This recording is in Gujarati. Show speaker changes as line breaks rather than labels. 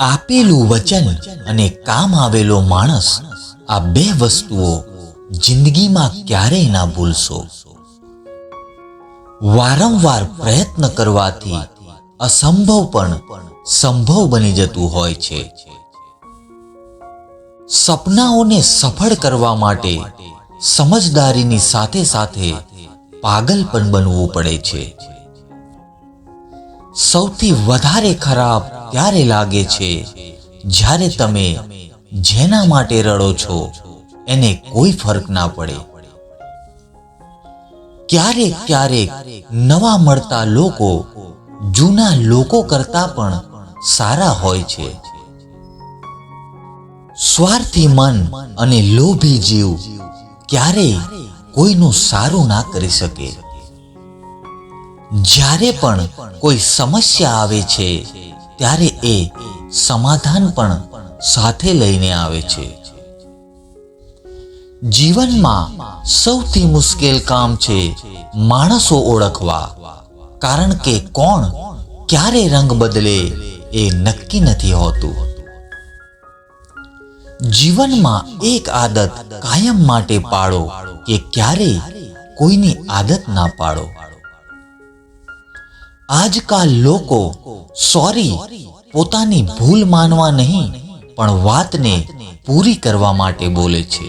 આપેલું વચન અને કામ આવેલો માણસ આ બે વસ્તુઓ જિંદગીમાં ક્યારેય ના ભૂલશો. વારંવાર પ્રયત્ન કરવાથી અસંભવ પણ સંભવ બની જતું હોય છે. સપનાઓને સફળ કરવા માટે સમજદારીની સાથે સાથે પાગલ પણ બનવું પડે છે. સૌથી વધારે ખરાબ ત્યારે લાગે છે, જ્યારે તમે જેના માટે રડો છો, એને કોઈ ફરક ના પડે. ક્યારેક ક્યારેક નવા મળતા લોકો, જૂના લોકો કરતા પણ સારા હોય છે. સ્વાર્થી મન અને લોભી જીવ ક્યારેય કોઈનું સારું ના કરી શકે. જ્યારે પણ કોઈ સમસ્યા આવે છે ત્યારે એ સમાધાન પણ સાથે લઈને આવે છે. જીવનમાં સૌથી મુશ્કેલ કામ છે માણસો ઓળખવા, કારણ કે કોણ ક્યારે રંગ બદલે એ નક્કી નથી હોતું. જીવનમાં એક આદત કાયમ માટે પાડો કે ક્યારે કોઈની આદત ના પાડો આજકાલ લોકો સોરી પોતાની ભૂલ માનવા નહીં પણ વાતને પૂરી કરવા માટે બોલે છે.